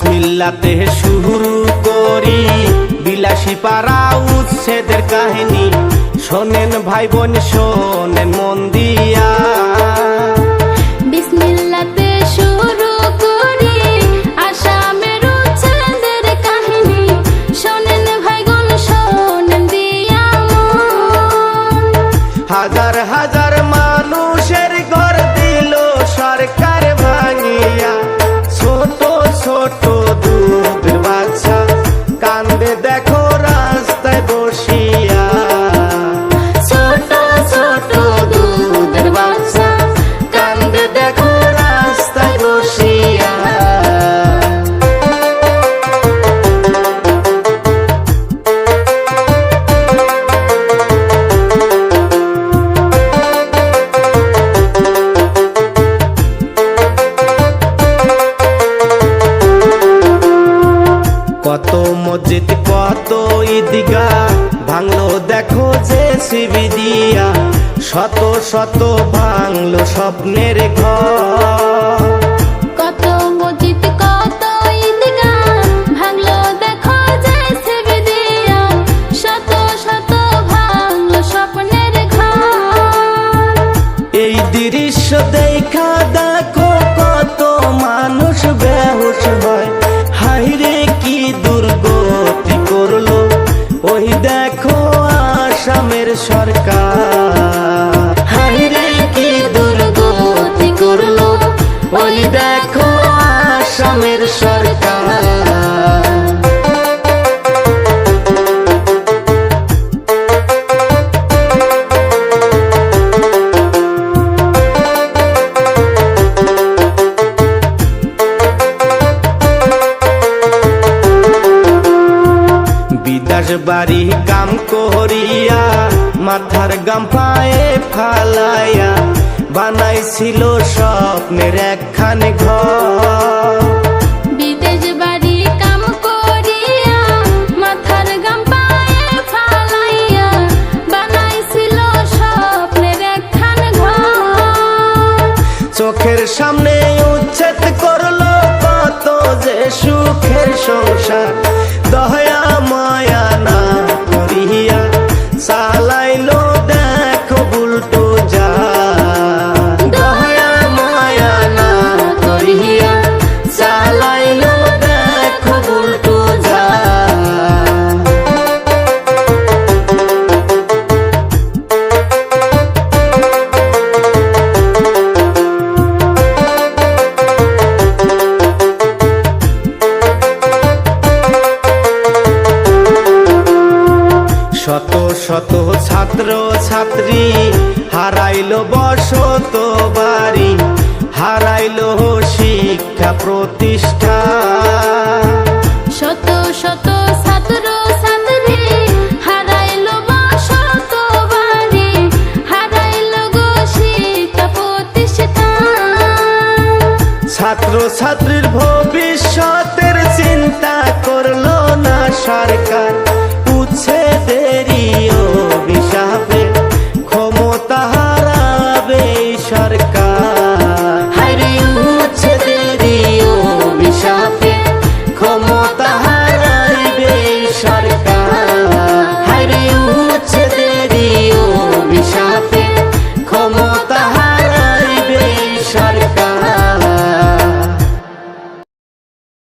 বিসমিল্লাতে শুরু করি। বিলাসী পাড়া উচ্ছেদের কাহিনী। শোনেন ভাই বোন শোনেন মন দিয়া। হাজার হাজার মসজিদ কত ঈদগা ভাঙলো দেখো যে সিবি দিয়া। শত শত ভাঙলো স্বপ্নের ঘর। কত মসজিদ কত ঈদগাহ? ভাঙলো দেখো জেসিবি দিয়া। শত শত ভাঙলো স্বপ্নের ঘর। এই দৃশ্য দেখা দেখো বিদাস বাড়ি কাম করিয়া মাথার গাম পায়ে ফালাইয়া বানাইছিল স্বপ্নের একখানে ঘর। বিদেশ বাড়ি কাম করিয়া মাথার গাম পায়ে ফালাইয়া বানাইছিল স্বপ্নের একখান ঘর। চোখের সামনে উচ্ছেদ করল কত যে সুখের সংসার। শত শত ছাত্র ছাত্রী হারাইল বসত বাড়ি হারাইল শিক্ষা প্রতিষ্ঠা। শত শত ছাত্র ছাত্রী হারাইল বসত বাড়ি হারাইল শিক্ষা প্রতিষ্ঠা। ছাত্র ছাত্রীর ভবিষ্যতের চিন্তা করল না সরকার।